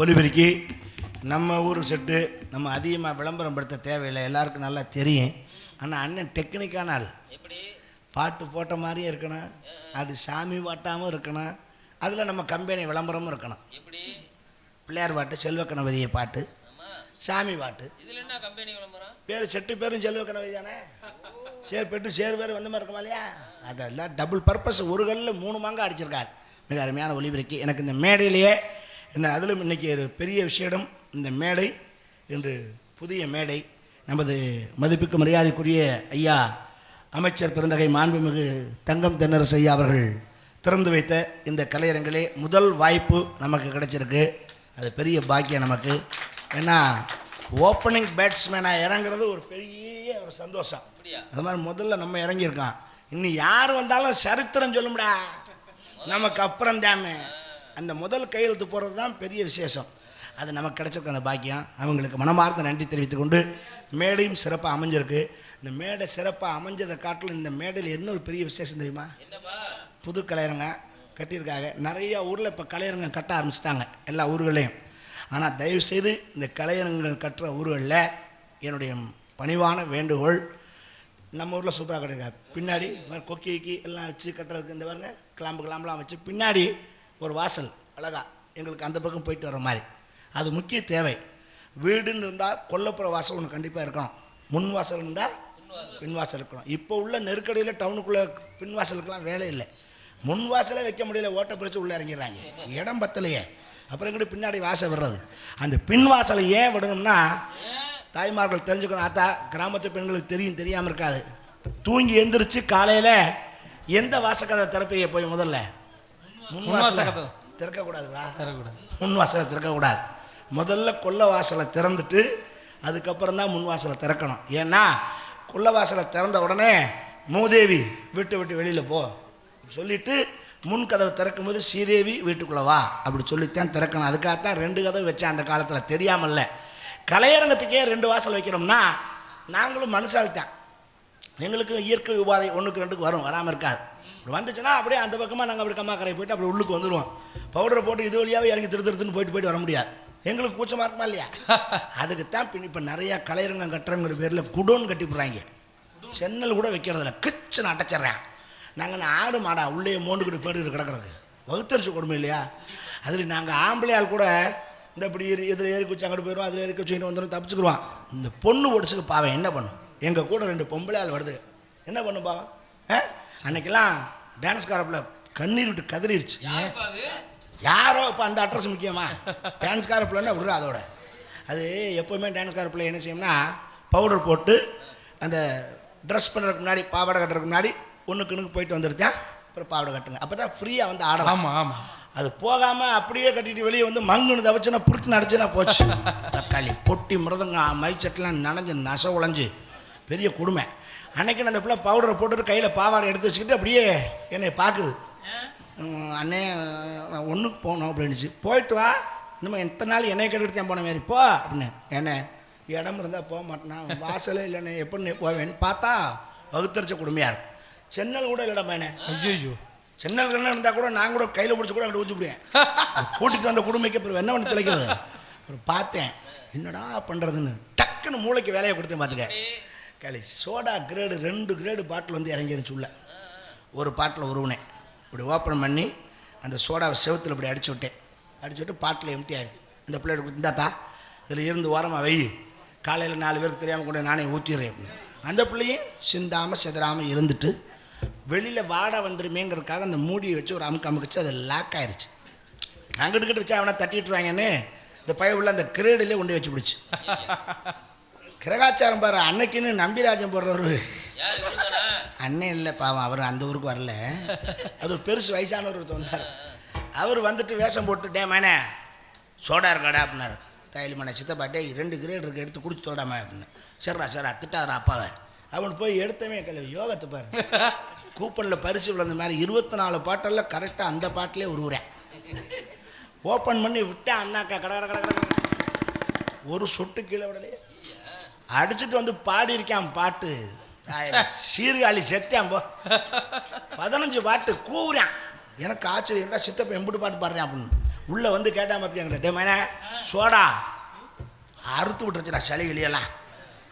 ஒலிபெருக்கி நம்ம ஊர் செட்டு நம்ம அதிகமாக விளம்பரம் படுத்த தேவையில்லை. எல்லாருக்கும் நல்லா தெரியும். ஆனால் அண்ணன் டெக்னிக்கான ஆள். பாட்டு போட்ட மாதிரியும் இருக்கணும். அது சாமி பாட்டாமல் இருக்கணும். அதில் நம்ம கம்பெனி விளம்பரமும் இருக்கணும். பிள்ளையார் பாட்டு செல்வ கணபதியை பாட்டு. சாமி பாட்டு. இதுல என்ன கம்பெனி விளம்பரம்? பேர் செட்டு பேரும் செல்வ கணபதி தானே? சேர் பெட்டு சேர் பேர் வந்த மாதிரி இருக்குமா இல்லையா? அதெல்லாம் டபுள் பர்பஸ் ஒரு கல்லில் மூணு மாங்காய் அடிச்சிருக்கார். மிக அருமையான ஒலிபெருக்கி. எனக்கு இந்த மேடையிலேயே என்ன அதிலும் இன்றைக்கி ஒரு பெரிய விஷயம் இந்த மேடை இன்று புதிய மேடை நமது மதிப்புக்கு மரியாதைக்குரிய ஐயா அமைச்சர் பெருந்தகை மாண்புமிகு தங்கம் தென்னரசு ஐயா அவர்கள் திறந்து வைத்த இந்த கலையரங்கிலே முதல் வாய்ப்பு நமக்கு கிடைச்சிருக்கு. அது பெரிய பாக்கியம் நமக்கு. ஏன்னா ஓப்பனிங் பேட்ஸ்மேனாக இறங்குறது ஒரு பெரிய ஒரு சந்தோஷம். அது மாதிரி முதல்ல நம்ம இறங்கியிருக்கோம். இன்னும் யார் வந்தாலும் சரித்திரம் சொல்லும்டா. நமக்கு அப்புறம் தானே அந்த முதல் கையெழுத்து போடுறது தான் பெரிய விசேஷம். அது நமக்கு கிடைச்சிருக்க அந்த பாக்கியம். அவங்களுக்கு மனமார்ந்த நன்றி தெரிவித்துக் கொண்டு மேடையும் சிறப்பாக அமைஞ்சிருக்கு. இந்த மேடை சிறப்பாக அமைஞ்சதை காட்டிலும் இந்த மேடையில் என்ன ஒரு பெரிய விசேஷம் தெரியுமா? புது கலையரங்க கட்டியிருக்காங்க. நிறைய ஊரில் இப்போ கலையரங்க கட்ட ஆரம்பிச்சிட்டாங்க எல்லா ஊர்களையும் ஆனால் தயவுசெய்து இந்த கலையரங்குகள் கட்டுற ஊர்களில் என்னுடைய பணிவான வேண்டுகோள் நம்ம ஊரில் சூப்பராக கட்டிருக்காங்க பின்னாடி கொக்கி கிக்கி எல்லாம் வச்சு கட்டுறதுக்கு இந்த பாருங்க கிளாம்பு கிளாம்புலாம் வச்சு பின்னாடி ஒரு வாசல் அழகா. எங்களுக்கு அந்த பக்கம் போயிட்டு வர மாதிரி. அது முக்கிய தேவை. வீடுன்னு இருந்தால் கொல்லப்புற வாசல் ஒன்று கண்டிப்பாக இருக்கணும். முன் வாசல் இருந்தால் பின் வாசல் இருக்கணும். இப்போ உள்ள நெருக்கடியில் டவுனுக்குள்ளே பின் வாசலுக்கெல்லாம் வேலை இல்லை. முன் வாசலே வைக்க முடியல ஓட்ட பிரித்து உள்ளே இறங்கிடுறாங்க. இடம் பத்தலையே. அப்புறம் எங்கிட்ட பின்னாடி வாசல் விடுறது? அந்த பின் வாசலை ஏன் விடணும்னா தாய்மார்கள் தெரிஞ்சுக்கணும். ஆத்தா கிராமத்து பெண்களுக்கு தெரியும் தெரியாமல் இருக்காது. தூங்கி எந்திரிச்சு காலையில் எந்த வாசக்கதை திறப்பையை போய் முதல்ல? முன். திறக்கக்கூடாதுடா. தரக்கூடாது முன் வாசலை திறக்கக்கூடாது. முதல்ல கொல்ல வாசலை திறந்துட்டு அதுக்கப்புறம் தான் முன் வாசலை திறக்கணும். ஏன்னா கொல்ல வாசலை திறந்த உடனே மூதேவி வீட்டை விட்டு வெளியில் போ. சொல்லிட்டு முன் கதவை திறக்கும்போது ஸ்ரீதேவி வீட்டுக்குள்ளே வா. அப்படி சொல்லித்தான் திறக்கணும். அதுக்காகத்தான் ரெண்டு கதவு வச்சேன் அந்த காலத்தில். தெரியாமல்ல. கலையரங்கத்துக்கே ரெண்டு வாசல் வைக்கிறோம்னா நாங்களும் மனுஷால்தான் எங்களுக்கு இயற்கை உபாதை ஒன்றுக்கு ரெண்டுக்கு வரும் வராமல் இருக்காது. வந்துச்சுன்னா அப்படியே அந்த பக்கமாக நாங்கள் அப்படி கம்மாக்கரை போயிட்டு அப்படி உள்ளுக்கு வந்துடுவோம் பவுடரை போட்டு இது வழியாகவே இறங்கி திரு திருத்துன்னு போயிட்டு போயிட்டு வர முடியாது. எங்களுக்கு கூச்சமாக இருக்குமா இல்லையா? அதுக்கு தான் பின் இப்போ நிறையா கலையரங்கம் கட்டுறங்கிற பேரில் குடோன் கட்டி போடுறாங்க. சென்னல் கூட வைக்கிறதில்ல. கிச்சன் அடைச்சிட்றேன். நாங்கள் ஆடு மாடா உள்ளே மோண்டுக்கிட்டு போயிட்டு கிடக்கிறது. வகுத்தரிச்சு கொடுமை இல்லையா? அதில் நாங்கள் ஆம்பளையால் கூட இந்த இப்படி ஏறி இதில் ஏறி குச்சி அங்கிட்டு போயிடுவோம் அதில் ஏறி குச்சி வந்துடும் தப்பிச்சுக்குருவான் இந்த பொண்ணு ஒடிச்சுக்கு பாவேன் என்ன பண்ணும்? எங்கள் கூட ரெண்டு பொம்பளை ஆள் வருது. என்ன பண்ணும் பாவம்? ஆ? அன்னைக்கெல்லாம் டான்ஸ் காரப்பில் கண்ணீர் விட்டு கதறிடுச்சு யாரோ இப்போ அந்த அட்ரஸ் முக்கியமா? டான்ஸ்கார பிள்ளைன்னா விடுற அதோட. அது எப்போவுமே டான்ஸ்கார பிள்ளை என்ன செய்யும்னா பவுடர் போட்டு அந்த ட்ரெஸ் பண்ணுறதுக்கு முன்னாடி பாவாடை கட்டுறதுக்கு முன்னாடி ஒன்றுக்கு ஒன்றுக்கு போயிட்டு வந்துருத்தேன் அப்புறம் பாவாடை கட்டுங்க. அப்போ தான் ஃப்ரீயாக வந்து ஆடலாம். ஆமா ஆமா. அது போகாமல் அப்படியே கட்டிட்டு வெளியே வந்து மங்குன்னு தவச்சுனா புருட்டு நடிச்சுனா போச்சு. தக்காளி பொட்டி மிருதங்க மைச்சட்டெலாம் நனைஞ்சு நச உழைஞ்சு. பெரிய கொடுமை. அன்னைக்கு அந்த பிள்ளை பவுடரை போட்டுட்டு கையில் பாவாடை எடுத்து வச்சுக்கிட்டு அப்படியே என்னை பார்க்குது. அண்ணே நான் ஒன்றுக்கு போகணும் அப்படின்னுச்சு. போயிட்டு வா. இன்னும் எத்தனை நாள் என்னை தான் போன மாதிரி. போ அப்படின்னு. என்ன இடம் இருந்தால் போக மாட்டேனா வாசலே இல்லைண்ணே. எப்படி போவேன்னு பார்த்தா வகுத்தரிச்ச கொடுமையாக இருக்கும். சென்னல் கூட இல்லைடா பையனே. ஐயோ சென்னல் கண்ணு இருந்தால் கூட நான் கூட கையில் பிடிச்சி கூட அங்கிட்டு ஊற்றிவிடுவேன் கூட்டிகிட்டு வந்த குடும்பைக்கு அப்புறம் என்ன பண்ணி திளைக்கிறது? அப்புறம் பார்த்தேன். என்னடா பண்ணுறதுன்னு டக்குன்னு மூளைக்கு வேலையை கொடுத்தேன் பார்த்துக்க களி சோடா கிரேடு ரெண்டு கிரேடு பாட்டில் வந்து இறங்கிருந்துச்சு உள்ள. ஒரு பாட்டில் உருவினேன். இப்படி ஓப்பன் பண்ணி அந்த சோடாவை செவுத்துல இப்படி அடிச்சு விட்டேன். அடிச்சு விட்டு பாட்டில் எம்டி ஆயிடுச்சு அந்த பிள்ளையோட கொடுத்தாத்தா இதில் இருந்து ஓரமாக வை. காலையில் நாலு பேருக்கு தெரியாமல் கொண்டு நானே ஊற்றிடுறேன் அப்படின்னு. அந்த பிள்ளையும் சிந்தாமல் செதறாமல் இருந்துட்டு வெளியில் வாடை வந்துருமேங்கிறதுக்காக அந்த மூடியை வச்சு ஒரு அமுக்கு அமுக்கிச்சு அது லாக் ஆயிடுச்சு அங்கிட்டு கிட்ட வச்சா அவனை தட்டிட்டுருவாங்கன்னு இந்த பய உள்ள அந்த கிரேடிலே கொண்டு வச்சு பிடிச்சி. கிரகாச்சாரம் பாரு அன்னைக்குன்னு நம்பிராஜன் போடுறவர். அண்ணன் இல்லை பாவம் அவர் அந்த ஊருக்கு வரல. அது ஒரு பெருசு வயசானவர் ஒருத்தர் வந்தார். அவர் வந்துட்டு வேஷம் போட்டு டே மேனே சோடா இருக்காடா அப்படின்னாரு. தையல் மனை சித்தப்பா டேய் ரெண்டு கிரேட் இருக்கு எடுத்து குடிச்சு தோடாம அப்படின்னு. சரிடா சரிடா திட்டாதரா அப்பாவை. அவன் போய் எடுத்தவே கல்வி யோகத்தை பாரு. கூப்பனில் பரிசு விழுந்த மாதிரி இருபத்தி நாலு பாட்டெல்லாம் கரெக்டாக அந்த பாட்டிலே உருவுறேன். ஓப்பன் பண்ணி விட்டேன் அண்ணாக்கா கட கட கட. ஒரு சொட்டு கீழே விடலையே. அடிச்சுட்டு வந்து பாடி இருக்கான் பாட்டு சீர்காழி செத்தான் போ. பதினஞ்சு பாட்டு கூவுறான். எனக்கு ஆச்சரியம் என்ன சித்தப்ப எம்பிட்டு பாட்டு பாடுறேன் அப்படின்னு. உள்ளே வந்து கேட்டா பார்த்துக்கங்களேன் டே மேனே சோடா. அறுத்து விட்டுருச்சுடா சளி கிளியெல்லாம்.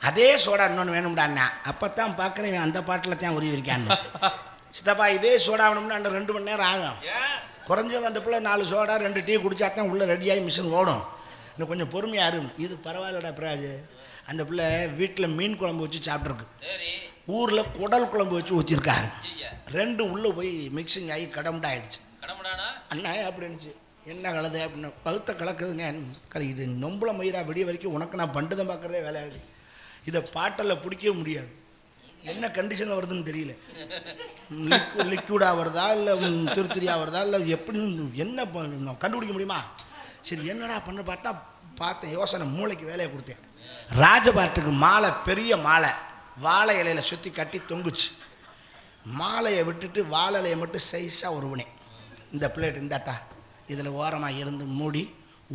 அதே சோடா இன்னொன்று வேணும்டாண்ணா அப்போ தான் பார்க்குறேன் அந்த பாட்டில் தான் உருவி இருக்கான்னு. சித்தப்பா இதே சோடா வேணும்னா ரெண்டு மணி நேரம் ஆகும். குறைஞ்சது அந்த பிள்ளை நாலு சோடா ரெண்டு டீ குடிச்சா தான் உள்ளே ரெடியாகி மிஷின் ஓடும். இன்னும் கொஞ்சம் பொறுமையாக இருக்கும் இது பரவாயில்லடா பிராஜ் அந்த பிள்ளை வீட்டில் மீன் குழம்பு வச்சு சாப்பிட்ருக்கு ஊரில் குடல் குழம்பு வச்சு ஊற்றிருக்காங்க ஐயா. ரெண்டும் உள்ளே போய் மிக்சிங் ஆகி கடமுடாயிடுச்சு கடமுடானா அண்ணா அப்படின்னுச்சு என்ன கலது அப்படின்னு பகுத்த கலக்குதுங்க. கல இது நொம்புல மயிரா விடிய வரைக்கும் உனக்கு நான் பண்டுதம் பார்க்குறதே வேலையாகுது இதை பாட்டில் பிடிக்கவே முடியாது. என்ன கண்டிஷனில் வருதுன்னு தெரியல. லிக்யூ லிக்யூடாக வருதா இல்லை திருத்திரியாக வருதா இல்லை எப்படி என்ன கண்டுபிடிக்க முடியுமா? சரி என்னடா பண்ண பார்த்தா பார்த்தேன் யோசனை மூளைக்கு வேலையை கொடுத்தேன். ராஜபாட்டுக்கு மாலை பெரிய மாலை. வாழை இலையில சுற்றி கட்டி தொங்குச்சு. மாலையை விட்டுட்டு வாழை இலையை மட்டும் சைஸாக உருவினேன். இந்த பிளேட் இந்தாத்தா இதில் ஓரமாக இருந்து மூடி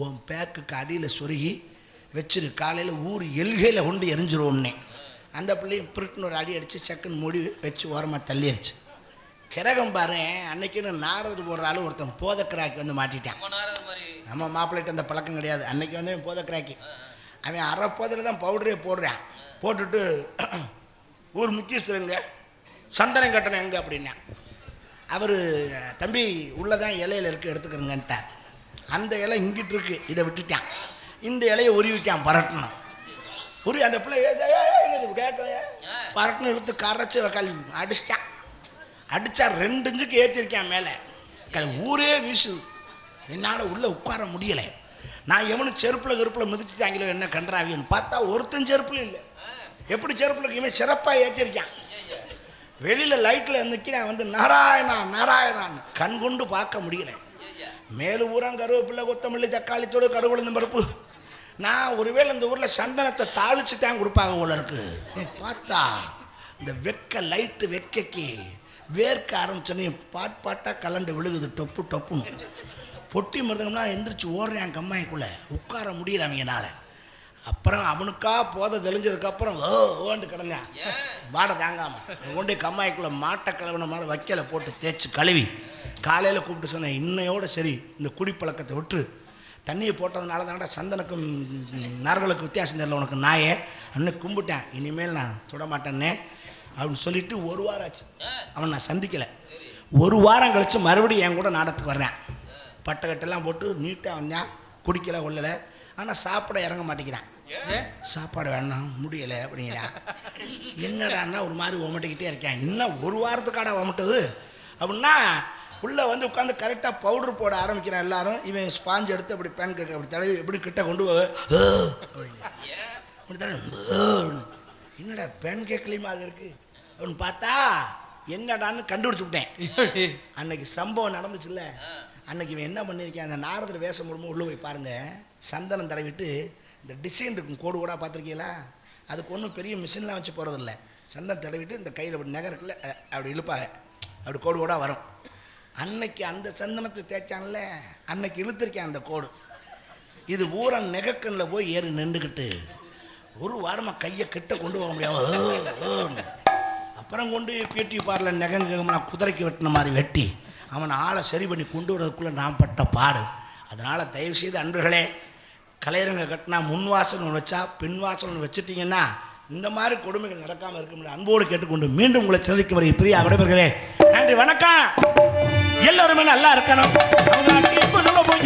உன் பேக்குக்கு அடியில் சொருகி வச்சிரு. காலையில் ஊர் எல்கையில் கொண்டு எரிஞ்சிருவோம்னே. அந்த பிள்ளையும் பிரிட்டுன்னு ஒரு அடி அடித்து சக்குன்னு மூடி வச்சு ஓரமாக தள்ளிடுச்சு கிரகம் பாரு அன்னைக்குன்னு நாரது போடுற ஆளு ஒருத்தன் போதக்கிராக்கி வந்து மாட்டிட்டான். நம்ம மாப்பிள்ளைட்டு அந்த பழக்கம் கிடையாது. அன்னைக்கு வந்து அவன் போதக்கிராக்கி அவன் அரை போதில் தான் பவுடரே போடுறான் போட்டுட்டு ஊர் முக்கியஸ்தர் எங்க? சந்தனம் கட்டணம் எங்க அப்படின்னா அவர் தம்பி உள்ளே தான் இலையில இருக்கு எடுத்துக்கிறங்கன்ட்டார். அந்த இலை இங்கிட்டு இருக்கு. இதை விட்டுட்டான். இந்த இலையை உருவிட்டான் பரட்டணும். உருவி அந்த பிள்ளை பரட்டணும் இழுத்து கரைச்சி கல் அடிச்சிட்டான். அடித்தா ரெண்டு இன்ச்சுக்கு ஏற்றிருக்கேன் மேலே. ஊரே வீசுது என்னால் உள்ளே உட்கார முடியலை. நான் எவனும் செருப்பில் கருப்பில் மிதிச்சுட்டாங்களோ என்ன கன்றாவியன்னு பார்த்தா ஒருத்தன் செருப்பில் இல்லை. எப்படி செருப்பில் இவன் சிறப்பாக ஏற்றிருக்கான் வெளியில் லைட்டில் நிற்கிறேன் வந்து நாராயணா நாராயணான் கண் கொண்டு பார்க்க முடியலை. மேலு ஊரம் கருவேப்பிள்ளை கொத்தமல்லி தக்காளி தோடு கடுகுழுந்த பருப்பு. நான் ஒருவேளை இந்த ஊரில் சந்தனத்தை தாளிச்சு தான் கொடுப்பாங்க உலருக்கு பார்த்தா இந்த வெக்க லைட்டு வெக்கைக்கு வேர்க்க ஆரம்பிச்சோன்னே பாட் பாட்டாக கலண்டு விழுகுது டொப்பு டொப்புன்னு. பொட்டி மருந்தம்னா எந்திரிச்சு ஓடுறேன் கம்மாய்க்குள்ளே. உட்கார முடியல அவங்கனால. அப்புறம் அவனுக்கா போதை தெளிஞ்சதுக்கப்புறம் ஓ ஓண்டு கிடந்தேன். வாடை தாங்காம. கொண்டு கம்மாய்க்குள்ளே மாட்டை கழுவின மாதிரி வைக்கலை போட்டு தேய்ச்சி கழுவி. காலையில் கூப்பிட்டு சொன்னேன் இன்னையோட சரி இந்த குடிப்பழக்கத்தை விட்டு தண்ணியை போட்டதுனால தாண்டா சந்தனுக்கும் நரகளுக்கு வித்தியாசம் தெரியல உனக்கு நாயே. அன்னைக்கு கும்பிட்டேன் இனிமேல் நான் தொட மாட்டேன்னே அப்படின்னு சொல்லிட்டு ஒரு வாரம் ஆச்சு. அவன் நான் சந்திக்கலை. ஒரு வாரம் கழித்து மறுபடியும் என் கூட நாடத்துக்கு வர்றேன். பட்டைக்கட்டெல்லாம் போட்டு நீட்டாக வந்தேன் குடிக்கல கொள்ளலை ஆனால் சாப்பிட இறங்க மாட்டேங்கிறான். சாப்பாடு வேணாம் முடியலை அப்படிங்கிறான் என்னடான்னா ஒரு மாதிரி உமட்டிக்கிட்டே இருக்கேன். இன்னும் ஒரு வாரத்துக்காடா உமட்டுது. அப்படின்னா உள்ளே வந்து உட்காந்து கரெக்டாக பவுடர் போட ஆரம்பிக்கிறான் எல்லாரும். இவன் ஸ்பாஞ்ச் எடுத்து அப்படி பேன் கேட்க அப்படி தடவி எப்படி கிட்ட கொண்டு போ அப்படிங்க ஏன் அப்படி தடவி. என்னடா பேன் கேக்லேயுமா அது இருக்கு? அப்படின்னு பார்த்தா என்னடான்னு கண்டுபிடிச்சு விட்டேன். அன்னைக்கு சம்பவம் நடந்துச்சுல்ல. அன்றைக்கி இவன் என்ன பண்ணியிருக்கேன்? அந்த நாரதர் வேஷம் மூலமாக உள்ளே போய் பாருங்கள் சந்தனம் தடவிட்டு இந்த டிசைன் இருக்கும் கோடு கூட பார்த்துருக்கீங்களா? அதுக்கு ஒன்றும் பெரிய மிஷின்லாம் வச்சு போகிறதில்ல சந்தனம் தடவிட்டு இந்த கையில் அப்படி நகருக்குள்ள அப்படி இழுப்பாங்க. அப்படி கோடு கூட வரும். அன்னைக்கு அந்த சந்தனத்தை தேய்ச்சான்ல அன்னைக்கு இழுத்திருக்கேன் அந்த கோடு. இது பூரா நெகக்கண்ணில் போய் ஏறி நின்றுக்கிட்டு ஒரு வாரமாக கையை கிட்ட கொண்டு போக முடியாமல் அப்புறம் கொண்டு பியூட்டி பார்லர் நெகங்கம்லாம் குதிரைக்கு வெட்டின மாதிரி வெட்டி. அவனை ஆளை சரி பண்ணி கொண்டு வரதுக்குள்ளே நான் பட்ட பாடு. அதனால் தயவுசெய்து அன்பர்களே கலையரங்க கட்டினா முன் வாசல் ஒன்று வச்சா பின் வாசல் ஒன்று வச்சுட்டிங்கன்னா இந்த மாதிரி கொடுமைகள் நடக்காமல் இருக்க முடியும் அன்போடு கேட்டுக்கொண்டு மீண்டும் உங்களை சந்திக்கும் வரை இப்படியே விடைபெறுகிறேன். நன்றி வணக்கம். எல்லோருமே நல்லா இருக்கணும். அவங்க போய்